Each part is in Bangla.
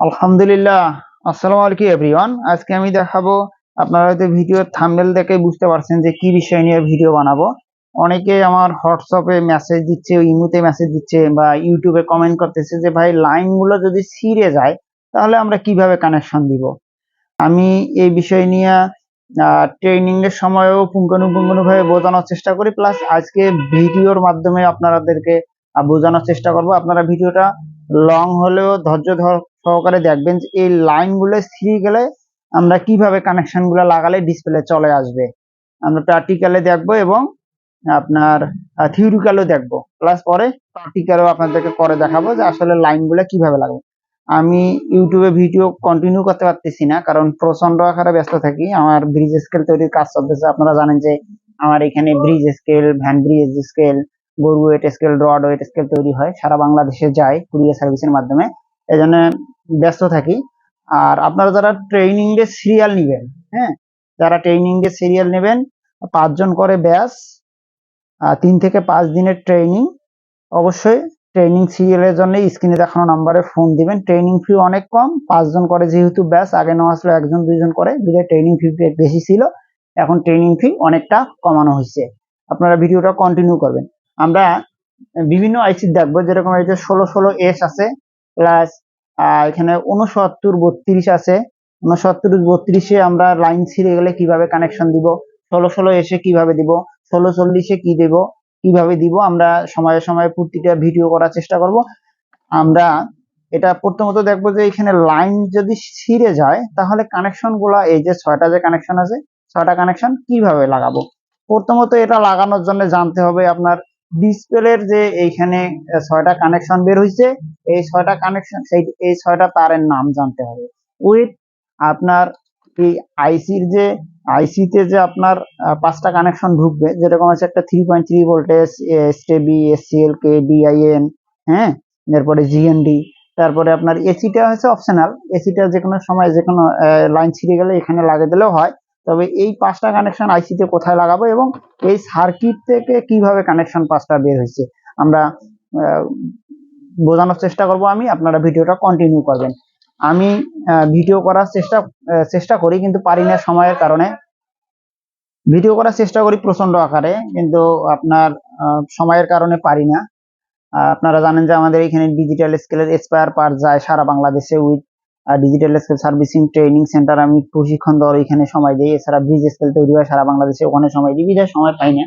আলহামদুলিল্লাহ। আসসালামু আলাইকুম এভরিওয়ান আজকে আমি দেখাবো, আপনারা হয়তো ভিডিও থাম্বনেল দেখে বুঝতে পারছেন যে কি বিষয় নিয়ে ভিডিও বানাবো। অনেকে আমার হোয়াটসঅ্যাপে মেসেজ দিচ্ছে, ইমুতে মেসেজ দিচ্ছে বা ইউটিউবে কমেন্ট করতেছে যে, ভাই লাইনগুলো যদি ছিঁড়ে যায়, তাহলে আমরা কীভাবে কানেকশন দিব? আমি এই বিষয় নিয়ে ট্রেনিং এর সময়ও পুঙ্খানুপুঙ্খানুভাবে বোঝানোর চেষ্টা করি। প্লাস আজকে ভিডিওর মাধ্যমে আপনাদেরকে বোঝানোর চেষ্টা করব। আপনারা ভিডিওটা লং হলেও ধৈর্য ধর- সহকারে দেখবেন যে এই লাইনগুলো গেলে আমরা কীভাবে কানেকশনগুলো লাগালে ডিসপ্লে চলে আসবে। আমরা প্র্যাকটিক্যালে দেখব এবং আপনার থিওরিক্যালও দেখব। প্লাস পরে প্র্যাকটিক্যালও আপনাদেরকে করে দেখাবো যে আসলে লাইনগুলো কীভাবে লাগবে। আমি ইউটিউবে ভিডিও কন্টিনিউ করতে পারতেছি না, কারণ প্রচণ্ড আকারে ব্যস্ত থাকি। আমার ব্রিজ স্কেল তৈরির কাজ চলতেছে। আপনারা জানেন যে আমার এখানে bridge scale van bridge scale গরু weight scale rod weight scale তৈরি হয়। সারা বাংলাদেশে যায় কুরিয়ার সার্ভিসের মাধ্যমে। এই জন্য ব্যস্ত থাকি। আর আপনারা যারা ট্রেনিং এর সিরিয়াল নেবেন হ্যাঁ? যারা ট্রেনিং এর সিরিয়াল নেবেন, পাঁচজন করে ব্যাচ তিন থেকে পাঁচ দিনের ট্রেনিং অবশ্যই ট্রেনিং সিরিয়ালের জন্য স্ক্রিনে দেখানো নাম্বারে ফোন দিবেন। ট্রেনিং ফি অনেক কম, পাঁচজন করে যেহেতু ব্যাস, আগে নেওয়া আসলে একজন, দুইজন করে বিধায় ট্রেনিং ফি বেশি ছিল। এখন ট্রেনিং ফি অনেকটা কমানো হয়েছে। আপনারা ভিডিওটা কন্টিনিউ করবেন। আমরা বিভিন্ন আইসি দেখব, যেরকম এই যে ষোলো ষোলো এস আছে প্লাস এখানে উনসত্তর বত্রিশ আছে। উনসত্তর বত্রিশে আমরা লাইন ছিঁড়ে গেলে কীভাবে কানেকশন দিব? ষোলো ষোলো এসে কীভাবে দিব? ষোলো, চল্লিশে কি দেব? কীভাবে দিব? আমরা সময়ে সময়ে প্রতিটা ভিডিও করার চেষ্টা করব। আমরা এটা প্রথমত দেখব যে এখানে লাইন যদি ছিঁড়ে যায়, তাহলে কানেকশনগুলা এই যে ছয়টা যে কানেকশন আছে, ছয়টা কানেকশন কীভাবে লাগাবো? প্রথমত এটা লাগানোর জন্য জানতে হবে আপনার ডিসপ্লের যে এইখানে ছয়টা কানেকশন বের হয়েছে এই ছয়টা কানেকশন সেই, এই ছয়টা তারের নাম জানতে হবে। উইথ আপনার এই আইসির যে আইসিতে যে আপনার পাঁচটা কানেকশন ঢুকবে, যেরকম আছে একটা three point three voltage STB SCL কে ডিআইএন হ্যাঁ? এরপরে জিএনডি তারপরে আপনার এসিটা হচ্ছে অপশনাল এসিটা যে কোনো সময় যে কোনো লাইন ছিঁড়ে গেলে এখানে লাগিয়ে দিলেও হয়। তবে এই পাঁচটা কানেকশন আইসিতে কোথায় লাগাবো এবং এই সার্কিট থেকে কীভাবে কানেকশন পাঁচটা বের হয়েছে, আমরা বোঝানোর চেষ্টা করব আমি, আপনারা ভিডিওটা কন্টিনিউ করবেন। আমি ভিডিও করার চেষ্টা চেষ্টা করি, কিন্তু পারি না সময়ের কারণে। ভিডিও করার চেষ্টা করি প্রচণ্ড আকারে, কিন্তু আপনার সময়ের কারণে পারি না। আপনারা জানেন যে আমাদের এখানে ডিজিটাল স্কেলের এক্সপায়ার পার যায় সারা বাংলাদেশে with digital scale servicing training centre আমি প্রশিক্ষণ দেওয়ার এখানে সময় দিই। এছাড়া ব্রিজ স্কেল তৈরি হয় সারা বাংলাদেশে ওখানে সময় দিই। বিধায় সময় পাই না।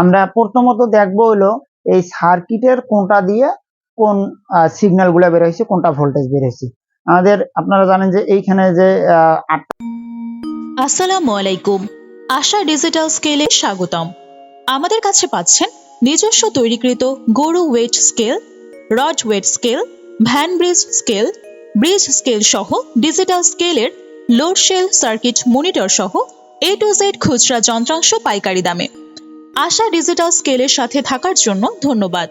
আমরা প্রথমত দেখব হলো এই সার্কিটের কোনটা দিয়ে কোন সিগন্যালগুলা বের হয়েছে, কোনটা ভোল্টেজ বের হয়েছে। আমাদের, আপনারা জানেন যে এইখানে যে আসসালামু আলাইকুম। আশা ডিজিটাল স্কেলে স্বাগতম। আমাদের কাছে পাচ্ছেন নিজস্ব তৈরিকৃত গরু weight scale rod weight scale van bridge scale bridge scale সহ ডিজিটাল স্কেলের লোড শেল সার্কিট মনিটর সহ এ টু জেড খুচরা যন্ত্রাংশ পাইকারি দামে। আশা ডিজিটাল স্কেলের সাথে থাকার জন্য ধন্যবাদ।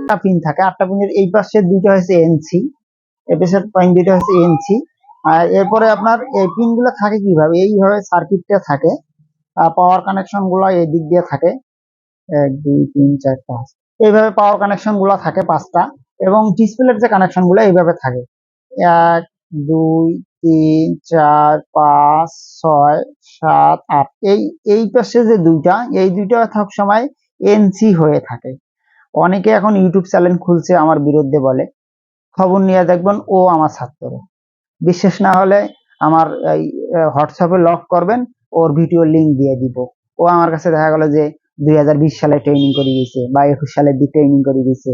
আটটা পিন থাকে। আটটা পিনের এই পাশে দুইটা হচ্ছে এনসি এই পিন দুইটা হচ্ছে এনসি আর এরপরে আপনার এই পিনগুলো থাকে কীভাবে? এইভাবে সার্কিটটা থাকে। পাওয়ার কানেকশনগুলো এই দিক দিয়ে থাকে। এক, দুই, তিন, চার, পাঁচ। এইভাবে পাওয়ার কানেকশনগুলো থাকে পাঁচটা এবং ডিসপ্লের যে কানেকশনগুলো এইভাবে থাকে। এক, দুই, তিন, চার, পাঁচ, ছয়, সাত, আট, এই এই পাশে যে দুইটা, এই দুইটা সব সময় এনসি হয়ে থাকে। অনেকে এখন ইউটিউব চ্যানেল খুলছে, আমার বিরুদ্ধে বলে। খবর নিয়ে দেখবেন, ও আমার ছাত্র। বিশ্বাস না হলে আমার হোয়াটসঅ্যাপে লক করবেন, ওর ভিডিও লিংক দিয়ে দিব। ও আমার কাছে দেখা গেল যে দুই হাজার বিশ সালে ট্রেনিং করে গেছে বা একুশ সালের দিক ট্রেনিং করে গেছে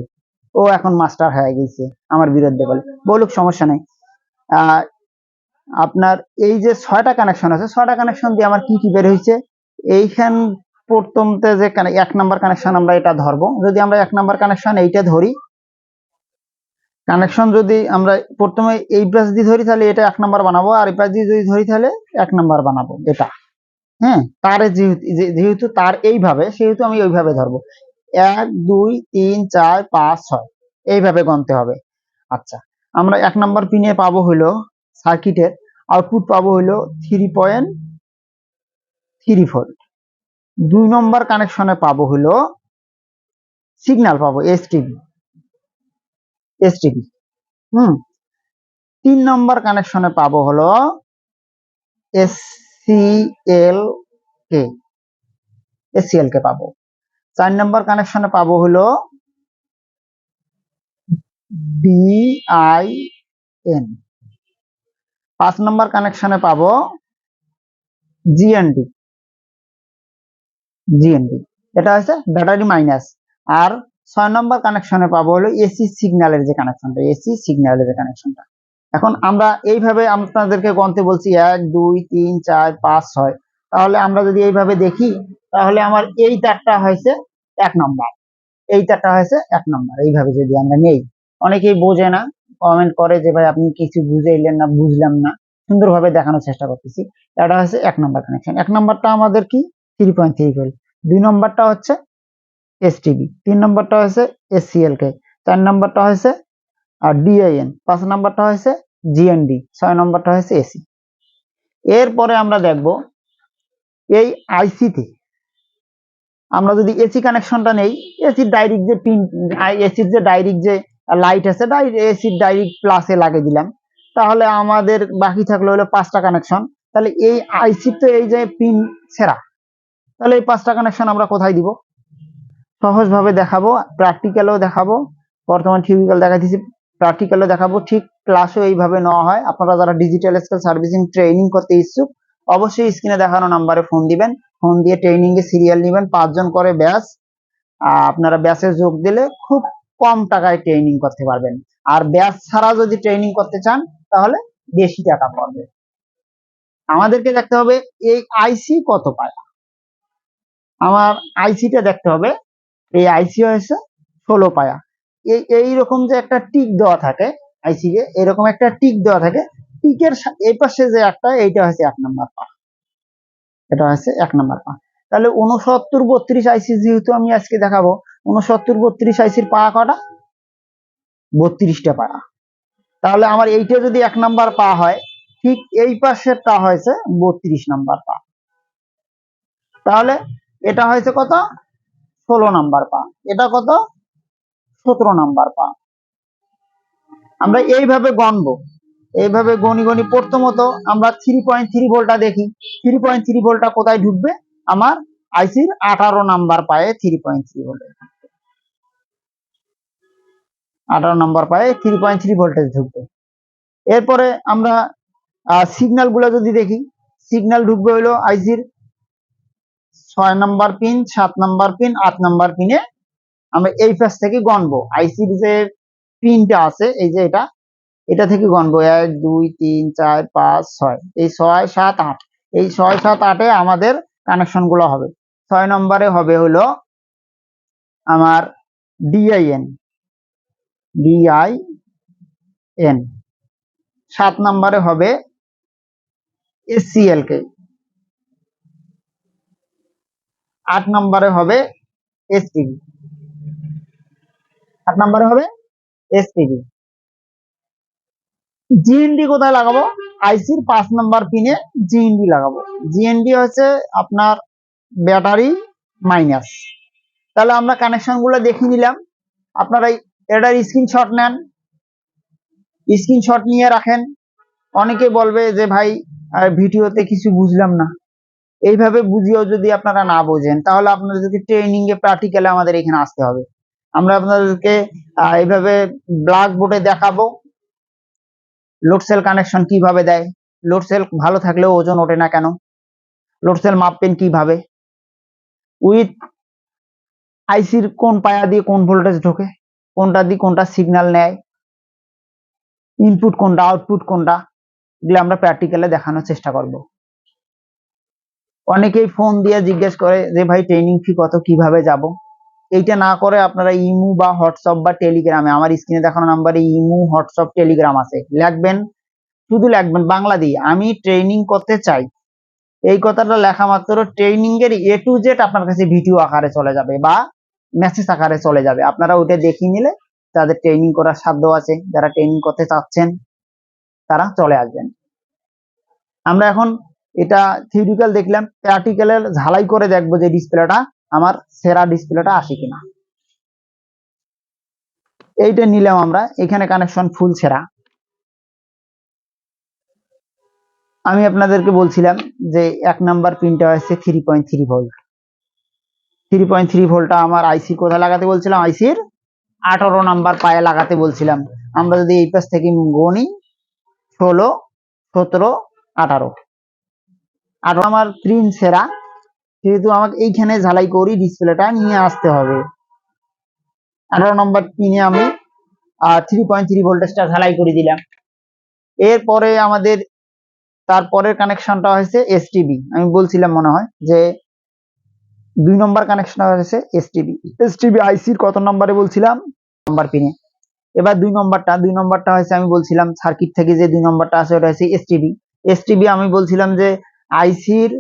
ও এখন মাস্টার হয়ে গেছে, আমার বিরুদ্ধে বলে। বলুক, সমস্যা নাই। আপনার এই যে ছয়টা কানেকশন আছে, ছয়টা কানেকশন দিয়ে আমার কি কি বের হয়েছে? এইখান প্রথমতে যে এক নাম্বার কানেকশন আমরা এটা ধরবো। যদি আমরা এক নাম্বার কানেকশন এইটা ধরি কানেকশন যদি আমরা প্রথমে এই পাশ দিয়ে ধরি, তাহলে এটা এক নাম্বার বানাবো, আর এই পাশ দিয়ে যদি ধরি, তাহলে এক নাম্বার বানাবো, এটা। হ্যাঁ তারে যেহেতু তার এইভাবে, সেহেতু আমি ওইভাবে ধরবো। এক, দুই, তিন, চার, পাঁচ, ছয়। এইভাবে গণতে হবে। আচ্ছা আমরা এক নাম্বার পিনে পাবো হলো সার্কিটের আউটপুট পাবো হলো থ্রি পয়েন্ট থ্রি ভোল্ট দুই নম্বর কানেকশনে পাবো হলো সিগন্যাল পাবো এসটিভি এসটিপি হুম, তিন নম্বর কানেকশনে পাবো হলো এসসিএল কে এসসিএল কে পাবো। চার নম্বর কানেকশনে পাবো হলো বিআইএন পাঁচ নম্বর কানেকশনে পাবো জিএনডি জিএনডি এটা হচ্ছে ব্যাটারি মাইনাস। আর ছয় নম্বর কানেকশনে পাবো হলো এসি সিগন্যালের যে কানেকশনটা এসি সিগন্যালের যে কানেকশনটা এখন আমরা এইভাবে আপনাদেরকে গন্তে বলছি এক, দুই, তিন, চার, পাঁচ, ছয়। তাহলে আমরা যদি এইভাবে দেখি, তাহলে আমার এই তারটা হয়েছে এক নম্বর। এই তারটা হয়েছে এক নম্বর। এইভাবে যদি আমরা নেই, অনেকেই বোঝে না কমেন্ট করে যে ভাই আপনি কিছু বুঝাইলেন না, বুঝলাম না। সুন্দরভাবে দেখানোর চেষ্টা করতেছি। এটা হচ্ছে এক নম্বর কানেকশন এক নম্বরটা আমাদের কি? থ্রি পয়েন্ট থ্রি ভোল্ট দুই নম্বরটা হচ্ছে এসটিবি তিন নম্বরটা হচ্ছে এসসিএল কে চার নম্বরটা হচ্ছে আর ডিআইএন পাঁচ নম্বরটা হচ্ছে জিএনডি ছয় নম্বরটা হচ্ছে এসি এরপরে আমরা দেখব এই আইসিতে আমরা যদি এসি কানেকশনটা নেই এসির ডাইরেক্ট যে পিন এসির যে ডাইরেক্ট যে লাইট আছে এসির ডাইরেক্ট প্লাসে লাগিয়ে দিলাম, তাহলে আমাদের বাকি থাকল হলো পাঁচটা কানেকশন তাহলে এই আইসি তো এই যে পিন সেরা, তাহলে এই পাঁচটা কানেকশন আমরা কোথায় দিব? সহজভাবে দেখাবো প্র্যাকটিক্যালও দেখাবো, বর্তমান থিওরিক্যাল দেখাইতেছি। প্র্যাকটিক্যালও দেখাবো, ঠিক ক্লাসও এইভাবে নেওয়া হয়। আপনারা যারা ডিজিটাল স্কেল সার্ভিসিং ট্রেনিং করতে ইচ্ছুক, অবশ্যই স্ক্রিনে দেখানো নাম্বারে ফোন দিবেন। ফোন দিয়ে ট্রেনিং এ সিরিয়াল নেবেন, পাঁচজন করে ব্যাচ আপনারা ব্যাচে যোগ দিলে খুব কম টাকায় ট্রেনিং করতে পারবেন। আর ব্যাচ ছাড়া যদি ট্রেনিং করতে চান, তাহলে বেশি টাকা পড়বে। আমাদেরকে দেখতে হবে, এই আইসি কত পায় আমার আইসিটা দেখতে হবে। এই আইসি হয়েছে ষোলো পায়া। এই এইরকম যে একটা টিক দেওয়া থাকে আইসি কে এরকম একটা টিক দেওয়া থাকে। টিকের এই পাশে যে একটা, এইটা হচ্ছে এক নম্বর পা। এটা হচ্ছে এক নম্বর পা। তাহলে উনসত্তর বত্রিশ আইসি যেহেতু আমি আজকে দেখাবো উনসত্তর বত্রিশ আইসির পা কটা? বত্রিশটা পায়া তাহলে আমার এইটা যদি এক নাম্বার পা হয়, ঠিক এই পাশেরটা হয়েছে বত্রিশ নাম্বার পা। তাহলে এটা হয়েছে কত? ষোলো নাম্বার পা। এটা কত? সতেরো নাম্বার পা আমরা এইভাবে গণবো। এইভাবে গনি গনি প্রথমত আমরা থ্রি পয়েন্ট থ্রি ভোল্টটা দেখি। থ্রি পয়েন্ট থ্রি ভোল্টটা কোথায় ঢুকবে? আমার আইসির আঠারো নাম্বার পায়ে থ্রি পয়েন্ট থ্রি ভোল্টে আঠারো নাম্বার পায়ে থ্রি পয়েন্ট থ্রি ভোল্টেজ ঢুকবে। এরপরে আমরা সিগন্যালগুলো যদি দেখি সিগন্যাল ঢুকবে হলো আইসির ছয় নাম্বার পিন সাত নাম্বার পিন আট নাম্বার পিনে আমরা এই পাশ থেকে গণবো। আইসির যে পিনটা আছে, এই যে এটা। এটা থেকে গণবো। এক, দুই, তিন, চার, পাঁচ, ছয়। এই ছয়, সাত, আট। এই ছয়, সাত, আটে আমাদের কানেকশনগুলো হবে। ছয় নম্বরে হবে হলো আমার ডিআইএন ডিআই এন সাত নম্বরে হবে এসসিএল কে আট নম্বরে হবে এসটিভি আট নম্বরে হবে এসটিভি জিএনডি কোথায় লাগাবো? আইসির পাঁচ নাম্বার পিনে জিএনডি লাগাবো। জিএনডি হচ্ছে আপনার ব্যাটারি মাইনাস। তাহলে আমরা কানেকশনগুলো দেখে নিলাম। আপনারা এটার স্ক্রিনশট নেন। স্ক্রিনশট নিয়ে রাখেন। অনেকে বলবে যে, ভাই ভিডিওতে কিছু বুঝলাম না। এইভাবে বুঝিয়েও যদি আপনারা না বোঝেন, তাহলে আপনাদেরকে ট্রেনিং এ প্র্যাকটিক্যালে আমাদের এখানে আসতে হবে। আমরা আপনাদেরকে এইভাবে ব্ল্যাক বোর্ডে দেখাবো। লোড সেল কানেকশন কীভাবে দেয়? লোড সেল ভালো থাকলেও ওজন ওঠে না কেন? লোড সেল মাপবেন কীভাবে? উইথ আইসির কোন পায়া দিয়ে কোন ভোল্টেজ ঢোকে? কোনটা দিয়ে কোনটা সিগন্যাল নেয়? ইনপুট কোনটা আউটপুট কোনটা? এগুলো আমরা প্র্যাকটিক্যালে দেখানোর চেষ্টা করব। অনেকেই ফোন দিয়ে জিজ্ঞেস করে যে, ভাই ট্রেনিং ফি কত? কীভাবে যাব? এইটা না করে আপনারা ইমু বা হোয়াটসঅ্যাপ বা টেলিগ্রামে, আমার স্ক্রিনে দেখানো নাম্বারে ইমু, হোয়াটসঅ্যাপ, টেলিগ্রাম আছে। লিখবেন, শুধু লিখবেন, বাংলা দিয়ে। আমি ট্রেনিং করতে চাই। এই কথাটা লেখা মাত্র ট্রেনিং এর এ টু জেড আপনার কাছে ভিডিও আকারে চলে যাবে বা মেসেজ আকারে চলে যাবে। আপনারা ওটা দেখিয়ে নিলে তাদের ট্রেনিং করার সাধ্য আছে। যারা ট্রেনিং করতে চাচ্ছেন, তারা চলে আসবেন। আমরা এখন এটা থিওরিক্যাল দেখলাম প্র্যাকটিক্যালের ঝালাই করে দেখব যে ডিসপ্লেটা আমার সেরা ডিসপ্লেটা আসে কিনা। এইটা নিলাম আমরা, এখানে কানেকশন ফুল ছেঁড়া আমি আপনাদেরকে বলছিলাম যে এক নাম্বার পিনটা হচ্ছে three point three volt three point three ভোল্টটা আমার আইসি কোথায় লাগাতে বলছিলাম? আইসির আঠারো নাম্বার পায়ে লাগাতে বলছিলাম। আমরা যদি এই পাশ থেকে গণি ষোলো, সতেরো, আঠারো। আঠারো আমার প্রিন্ট সেরা। যেহেতু আমাকে এইখানে ঝালাই করি ডিসপ্লেটা নিয়ে আসতে হবে। আঠারো নম্বর পিনে আমি থ্রি পয়েন্ট থ্রি ভোল্টেজটা ঝালাই করে দিলাম। এরপরে আমাদের তারপরের কানেকশনটা হয়েছে এসটিবি আমি বলছিলাম মনে হয় যে দুই নম্বর কানেকশনটা হয়েছে এসটিবি এসটিবি আইসির কত নম্বরে বলছিলাম? নম্বর পিনে এবার দুই নম্বরটা দুই নম্বরটা হয়েছে আমি বলছিলাম সার্কিট থেকে যে দুই নম্বরটা আছে ওটা হচ্ছে এসটিবি এসটিবি আমি বলছিলাম যে আইসির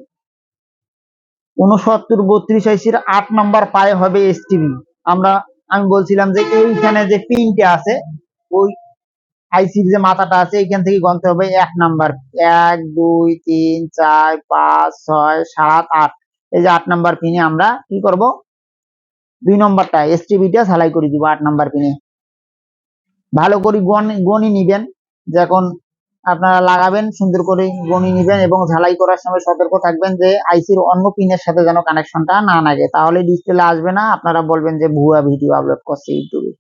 উনসত্তর বত্রিশ আইসির আট নম্বর পায়ে হবে এসটিবি আমরা, আমি বলছিলাম যে এইখানে যে পিনটা আছে, ওই আইসির যে মাথাটা আছে, এইখান থেকে গণতে হবে এক নাম্বার। এক, দুই, তিন, চার, পাঁচ, ছয়, সাত, আট। এই যে আট নাম্বার পিনে আমরা কি করব? দুই নম্বরটা এসটিবিটা ঝালাই করে দিব আট নাম্বার পিনে। ভালো করে গণ- নিবেন। যখন আপনারা লাগাবেন, সুন্দর করে গণি নিবেন এবং ঝালাই করার সময় সতর্ক থাকবেন যে আইসির অন্য পিনের সাথে যেন কানেকশনটা না লাগে। তাহলে ডিসপ্লে আসবে না, আপনারা বলবেন যে ভুয়া ভিডিও আপলোড করছে ইউটিউবে।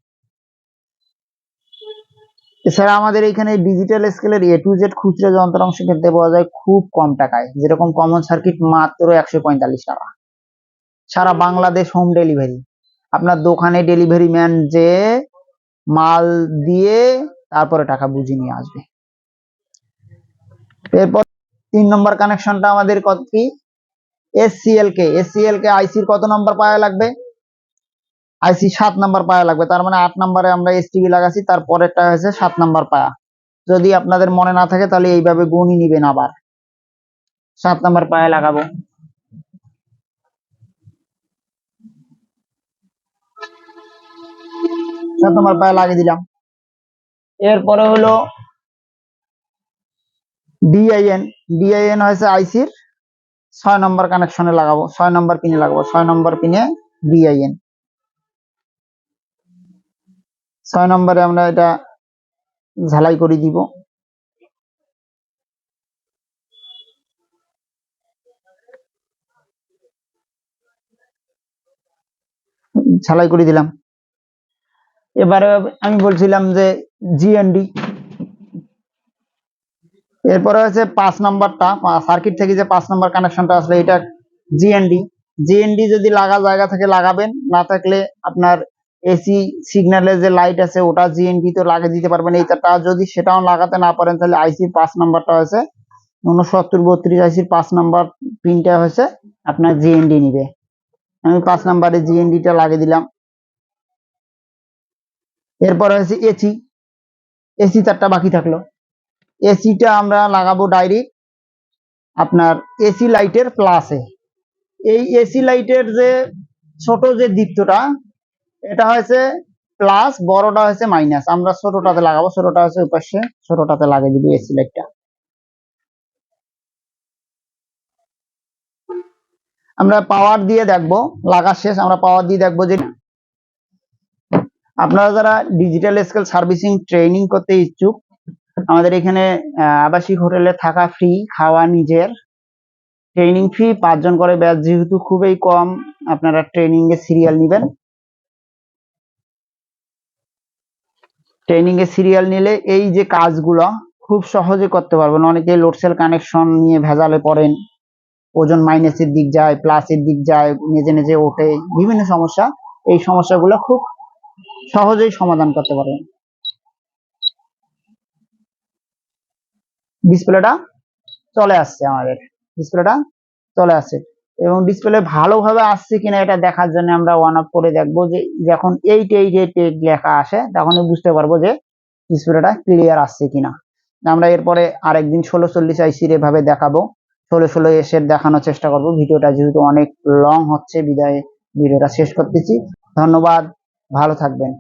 এছাড়া আমাদের এখানে ডিজিটাল স্কেলের এ টু জেড খুচরো যন্ত্রাংশ কিনতে পাওয়া যায় খুব কম টাকায়। যেরকম কমন সার্কিট মাত্র একশো পঁয়তাল্লিশ টাকা। সারা বাংলাদেশ হোম ডেলিভারি আপনার দোকানে ডেলিভারি ম্যান যে মাল দিয়ে তারপরে টাকা বুঝিয়ে নিয়ে আসবে। এরপর তিন নম্বর কানেকশনটা আমাদের কত কি? এসসিএল কে এসসিএল কে আইসির কত নম্বর পায়া লাগবে? আইসি সাত নাম্বার পায়া লাগবে। তার মানে আট নম্বরে আমরা এসটিভি লাগাচ্ছি তারপরেরটা হয়েছে সাত নাম্বার পায়া। যদি আপনাদের মনে না থাকে, তাহলে এইভাবে গুণই নিবেন আবার। সাত নাম্বার পায়া লাগাবো। সাত নম্বর পায়া লাগিয়ে দিলাম। এরপরে হলো ডিআইএন ডিআইএন হয়েছে আইসির ছয় নম্বর কানেকশনে লাগাবো, ছয় নম্বর পিনে লাগাবো, ছয় নম্বর পিনে ডিআইএন ছয় নম্বরে আমরা এটা ঝালাই করে দিব। ঝালাই করে দিলাম। এবারে আমি বলছিলাম যে জিএনডি এরপরে হচ্ছে পাঁচ নাম্বারটা সার্কিট থেকে যে পাঁচ নাম্বার কানেকশনটা আসলে এটা জিএনডি জিএনডি যদি লাগা জায়গা থেকে লাগাবেন, না থাকলে আপনার এসি সিগন্যালের যে লাইট আছে, ওটা জিএনডি তো লাগিয়ে দিতে পারবেন। এইটা যদি সেটাও লাগাতে না পারেন, তাহলে আইসির পাঁচ নাম্বারটা হয়েছে উনসত্তর, বত্রিশ আইসির পাঁচ নাম্বার পিনটা হয়েছে আপনার জিএনডি নিবে। আমি পাঁচ নাম্বারে জিএনডিটা লাগিয়ে দিলাম। এরপর হয়েছে এসি এসি চারটা বাকি থাকল। এসিটা আমরা লাগাবো ডাইরেক্ট আপনার এসি লাইটের প্লাসে এই এসি লাইটের যে ছোট যে দীপ্তটা, এটা হয়েছে প্লাস বড়টা হয়েছে মাইনাস আমরা ছোটটাতে লাগাবো, ছোটটা হচ্ছে ওই পাশে ছোটটাতে লাগিয়ে দিব এসি লাইটটা আমরা পাওয়ার দিয়ে দেখব লাগা শেষ আমরা পাওয়ার দিয়ে দেখব যে আপনারা যারা ডিজিটাল স্কেল সার্ভিসিং ট্রেনিং করতে ইচ্ছুক আমাদের এখানে আবাসিক হোটেলে থাকা ফ্রি খাওয়া নিজের। ট্রেনিং ফি পাঁচজন করে ব্যাচ যেহেতু খুবই কম, আপনারা ট্রেনিং এর সিরিয়াল নেবেন। ট্রেনিং এর সিরিয়াল নিলে এই যে কাজগুলো, খুব সহজে করতে পারবেন। অনেকে লোডসেল কানেকশন নিয়ে ভেজালে পড়েন। ওজন মাইনাসের দিক যায় প্লাসের দিক যায়, নিজে নিজে ওঠে। বিভিন্ন সমস্যা, এই সমস্যাগুলো খুব সহজেই সমাধান করতে পারবেন। ডিসপ্লেটা চলে আসছে আমাদের। ডিসপ্লেটা চলে আসছে। এবং ডিসপ্লে ভালোভাবে আসছে কিনা এটা দেখার জন্য আমরা ওয়ান আপ করে দেখব যে যখন এইট এইট এইট এইট লেখা আসে, তখনই বুঝতে পারব যে ডিসপ্লেটা ক্লিয়ার আসছে কিনা। আমরা এরপরে আরেকদিন ষোলো চল্লিশ আইসির এভাবে দেখাবো। ষোলো ষোলো এসে দেখানোর চেষ্টা করব। ভিডিওটা যেহেতু অনেক লং হচ্ছে, বিদায়, ভিডিওটা শেষ করতেছি। ধন্যবাদ, ভালো থাকবেন।